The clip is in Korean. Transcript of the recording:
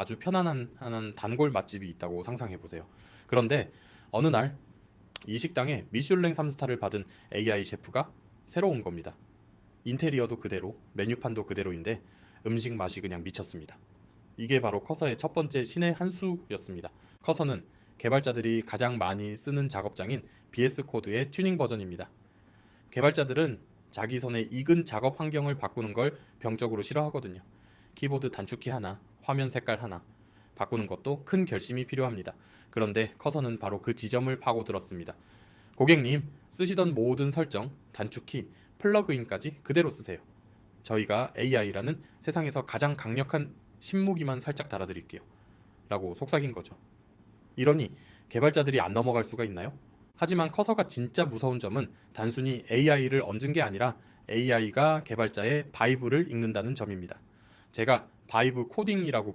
아주 편안한 하는 단골 맛집이 있다고 상상해 보세요. 그런데 어느 날 이 식당에 미슐랭 3스타를 받은 AI 셰프가 새로 온 겁니다. 인테리어도 그대로, 메뉴판도 그대로인데 음식 맛이 그냥 미쳤습니다. 이게 바로 커서의 첫 번째 신의 한 수였습니다. 커서는 개발자들이 가장 많이 쓰는 작업장인 BS 코드의 튜닝 버전입니다. 개발자들은 자기 손에 익은 작업 환경을 바꾸는 걸 병적으로 싫어하거든요. 키보드 단축키 하나, 화면 색깔 하나 바꾸는 것도 큰 결심이 필요합니다. 그런데 커서는 바로 그 지점을 파고들었습니다. 고객님, 쓰시던 모든 설정, 단축키, 플러그인까지 그대로 쓰세요. 저희가 AI라는 세상에서 가장 강력한 신무기만 살짝 달아드릴게요. 라고 속삭인 거죠. 이러니 개발자들이 안 넘어갈 수가 있나요? 하지만 커서가 진짜 무서운 점은 단순히 AI를 얹은 게 아니라 AI가 개발자의 바이브를 읽는다는 점입니다. 제가 바이브 코딩이라고